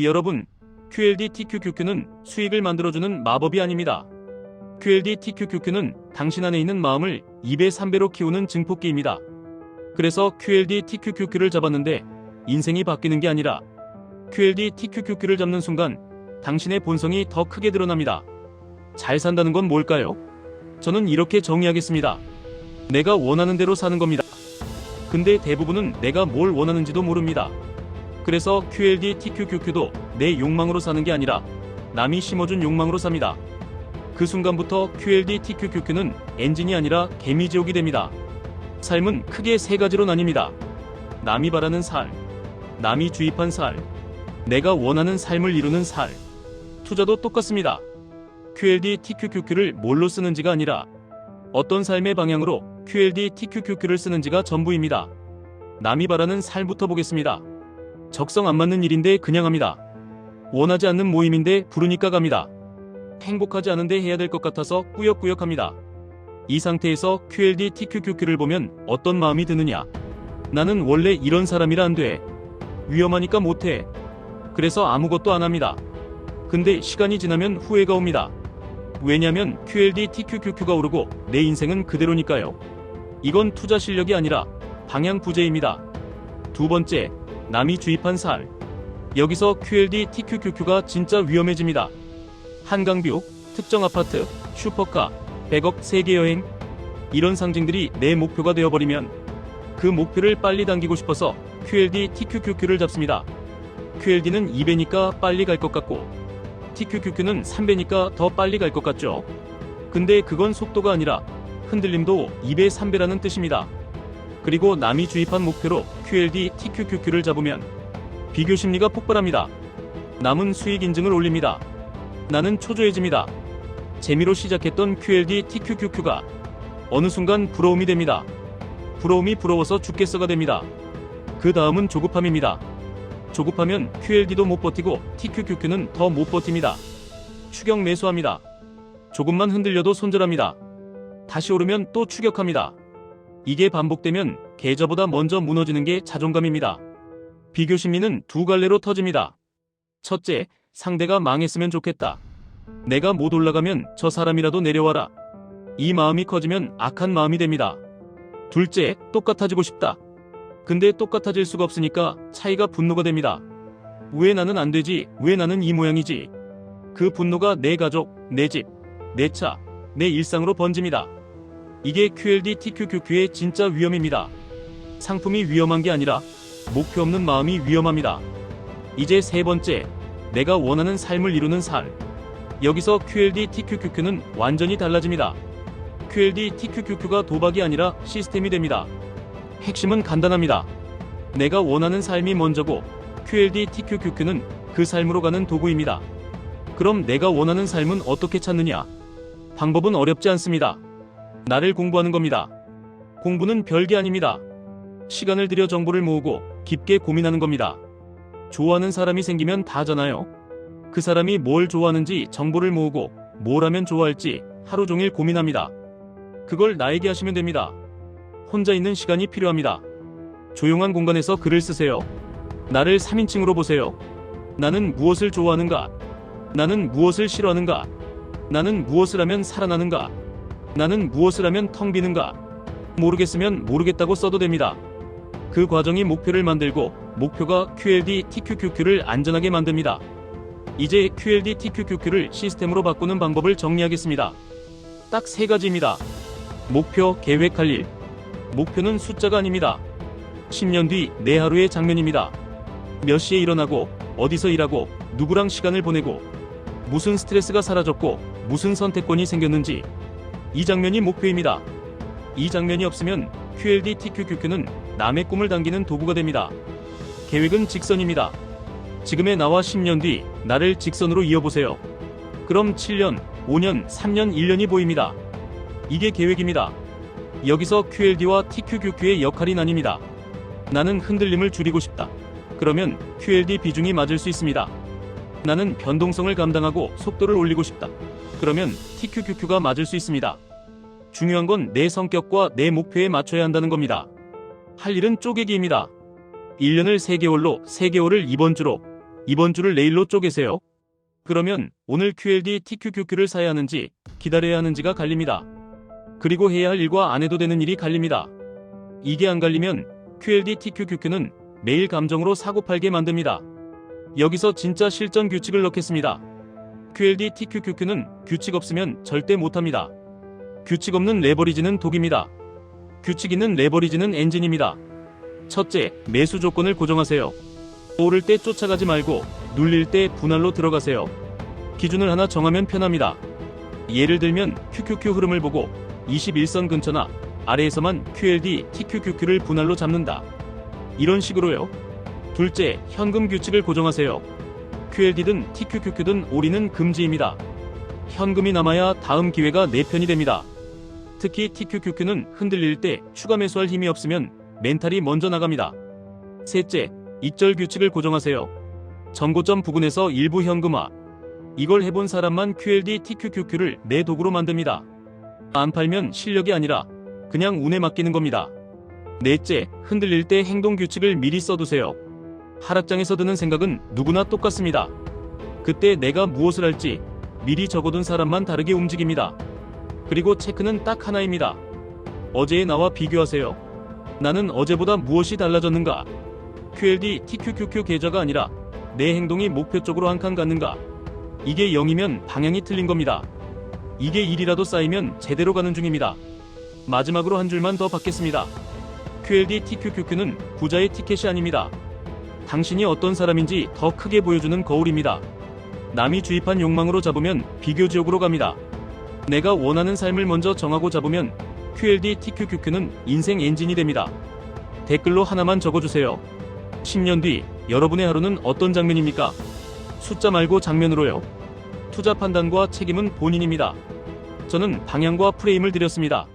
여러분, QLD TQQQ는 수익을 만들어주는 마법이 아닙니다. QLD TQQQ는 당신 안에 있는 마음을 2배, 3배로 키우는 증폭기입니다. 그래서 QLD TQQQ를 잡았는데 인생이 바뀌는 게 아니라 QLD TQQQ를 잡는 순간 당신의 본성이 더 크게 드러납니다. 잘 산다는 건 뭘까요? 저는 이렇게 정의하겠습니다. 내가 원하는 대로 사는 겁니다. 근데 대부분은 내가 뭘 원하는지도 모릅니다. 그래서 QLD TQQQ도 내 욕망으로 사는 게 아니라 남이 심어준 욕망으로 삽니다. 그 순간부터 QLD TQQQ는 엔진이 아니라 개미지옥이 됩니다. 삶은 크게 세 가지로 나뉩니다. 남이 바라는 살, 남이 주입한 살, 내가 원하는 삶을 이루는 살. 투자도 똑같습니다. QLD TQQQ를 뭘로 쓰는지가 아니라 어떤 삶의 방향으로 QLD TQQQ를 쓰는지가 전부입니다. 남이 바라는 살부터 보겠습니다. 적성 안 맞는 일인데 그냥 합니다. 원하지 않는 모임인데 부르니까 갑니다. 행복하지 않은데 해야 될 것 같아서 꾸역꾸역 합니다. 이 상태에서 QLD TQQQ를 보면 어떤 마음이 드느냐? 나는 원래 이런 사람이라 안 돼. 위험하니까 못해. 그래서 아무것도 안 합니다. 근데 시간이 지나면 후회가 옵니다. 왜냐면 QLD TQQQ가 오르고 내 인생은 그대로니까요. 이건 투자 실력이 아니라 방향 부재입니다. 두 번째, 남이 주입한 살. 여기서 QLD TQQQ가 진짜 위험해집니다. 한강뷰, 특정 아파트, 슈퍼카, 100억 세계 여행. 이런 상징들이 내 목표가 되어버리면 그 목표를 빨리 당기고 싶어서 QLD TQQQ를 잡습니다. QLD는 2배니까 빨리 갈 것 같고 TQQQ는 3배니까 더 빨리 갈 것 같죠. 근데 그건 속도가 아니라 흔들림도 2배, 3배라는 뜻입니다. 그리고 남이 주입한 목표로 QLD TQQQ를 잡으면 비교 심리가 폭발합니다. 남은 수익 인증을 올립니다. 나는 초조해집니다. 재미로 시작했던 QLD TQQQ가 어느 순간 부러움이 됩니다. 부러움이 부러워서 죽겠어가 됩니다. 그 다음은 조급함입니다. 조급하면 QLD도 못 버티고 TQQQ는 더 못 버팁니다. 추격 매수합니다. 조금만 흔들려도 손절합니다. 다시 오르면 또 추격합니다. 이게 반복되면 계좌보다 먼저 무너지는 게 자존감입니다. 비교 심리는 두 갈래로 터집니다. 첫째, 상대가 망했으면 좋겠다. 내가 못 올라가면 저 사람이라도 내려와라. 이 마음이 커지면 악한 마음이 됩니다. 둘째, 똑같아지고 싶다. 근데 똑같아질 수가 없으니까 차이가 분노가 됩니다. 왜 나는 안 되지? 왜 나는 이 모양이지? 그 분노가 내 가족, 내 집, 내 차, 내 일상으로 번집니다. 이게 QLD TQQQ의 진짜 위험입니다. 상품이 위험한 게 아니라 목표 없는 마음이 위험합니다. 이제 세 번째, 내가 원하는 삶을 이루는 살. 여기서 QLD TQQQ는 완전히 달라집니다. QLD TQQQ가 도박이 아니라 시스템이 됩니다. 핵심은 간단합니다. 내가 원하는 삶이 먼저고 QLD TQQQ는 그 삶으로 가는 도구입니다. 그럼 내가 원하는 삶은 어떻게 찾느냐? 방법은 어렵지 않습니다. 나를 공부하는 겁니다. 공부는 별게 아닙니다. 시간을 들여 정보를 모으고 깊게 고민하는 겁니다. 좋아하는 사람이 생기면 다잖아요. 그 사람이 뭘 좋아하는지 정보를 모으고 뭘 하면 좋아할지 하루 종일 고민합니다. 그걸 나에게 하시면 됩니다. 혼자 있는 시간이 필요합니다. 조용한 공간에서 글을 쓰세요. 나를 3인칭으로 보세요. 나는 무엇을 좋아하는가? 나는 무엇을 싫어하는가? 나는 무엇을 하면 살아나는가? 나는 무엇을 하면 텅 비는가? 모르겠으면 모르겠다고 써도 됩니다. 그 과정이 목표를 만들고 목표가 QLD TQQQ를 안전하게 만듭니다. 이제 QLD TQQQ를 시스템으로 바꾸는 방법을 정리하겠습니다. 딱 세 가지입니다. 목표, 계획할 일. 목표는 숫자가 아닙니다. 10년 뒤 내 하루의 장면입니다. 몇 시에 일어나고, 어디서 일하고, 누구랑 시간을 보내고, 무슨 스트레스가 사라졌고, 무슨 선택권이 생겼는지. 이 장면이 목표입니다. 이 장면이 없으면 QLD TQQQ는 남의 꿈을 당기는 도구가 됩니다. 계획은 직선입니다. 지금의 나와 10년 뒤 나를 직선으로 이어보세요. 그럼 7년, 5년, 3년, 1년이 보입니다. 이게 계획입니다. 여기서 QLD와 TQQQ의 역할이 나뉩니다. 나는 흔들림을 줄이고 싶다. 그러면 QLD 비중이 맞을 수 있습니다. 나는 변동성을 감당하고 속도를 올리고 싶다. 그러면 TQQQ가 맞을 수 있습니다. 중요한 건 내 성격과 내 목표에 맞춰야 한다는 겁니다. 할 일은 쪼개기입니다. 1년을 3개월로, 3개월을 이번 주로, 이번 주를 내일로 쪼개세요. 그러면 오늘 QLD TQQQ를 사야 하는지 기다려야 하는지가 갈립니다. 그리고 해야 할 일과 안 해도 되는 일이 갈립니다. 이게 안 갈리면 QLD TQQQ는 매일 감정으로 사고 팔게 만듭니다. 여기서 진짜 실전 규칙을 넣겠습니다. QLD TQQQ는 규칙 없으면 절대 못합니다. 규칙 없는 레버리지는 독입니다. 규칙 있는 레버리지는 엔진입니다. 첫째, 매수 조건을 고정하세요. 오를 때 쫓아가지 말고 눌릴 때 분할로 들어가세요. 기준을 하나 정하면 편합니다. 예를 들면 QQQ 흐름을 보고 21선 근처나 아래에서만 QLD, TQQQ를 분할로 잡는다. 이런 식으로요. 둘째, 현금 규칙을 고정하세요. QLD든 TQQQ든 올인은 금지입니다. 현금이 남아야 다음 기회가 내 편이 됩니다. 특히 TQQQ는 흔들릴 때 추가 매수할 힘이 없으면 멘탈이 먼저 나갑니다. 셋째, 익절 규칙을 고정하세요. 전고점 부근에서 일부 현금화. 이걸 해본 사람만 QLD TQQQ를 내 도구로 만듭니다. 안 팔면 실력이 아니라 그냥 운에 맡기는 겁니다. 넷째, 흔들릴 때 행동 규칙을 미리 써두세요. 하락장에서 드는 생각은 누구나 똑같습니다. 그때 내가 무엇을 할지 미리 적어둔 사람만 다르게 움직입니다. 그리고 체크는 딱 하나입니다. 어제의 나와 비교하세요. 나는 어제보다 무엇이 달라졌는가? QLD TQQQ 계좌가 아니라 내 행동이 목표 쪽으로 한 칸 갔는가? 이게 0이면 방향이 틀린 겁니다. 이게 1이라도 쌓이면 제대로 가는 중입니다. 마지막으로 한 줄만 더 받겠습니다. QLD TQQQ는 부자의 티켓이 아닙니다. 당신이 어떤 사람인지 더 크게 보여주는 거울입니다. 남이 주입한 욕망으로 잡으면 비교 지옥으로 갑니다. 내가 원하는 삶을 먼저 정하고 잡으면 QLD TQQQ는 인생 엔진이 됩니다. 댓글로 하나만 적어주세요. 10년 뒤 여러분의 하루는 어떤 장면입니까? 숫자 말고 장면으로요. 투자 판단과 책임은 본인입니다. 저는 방향과 프레임을 드렸습니다.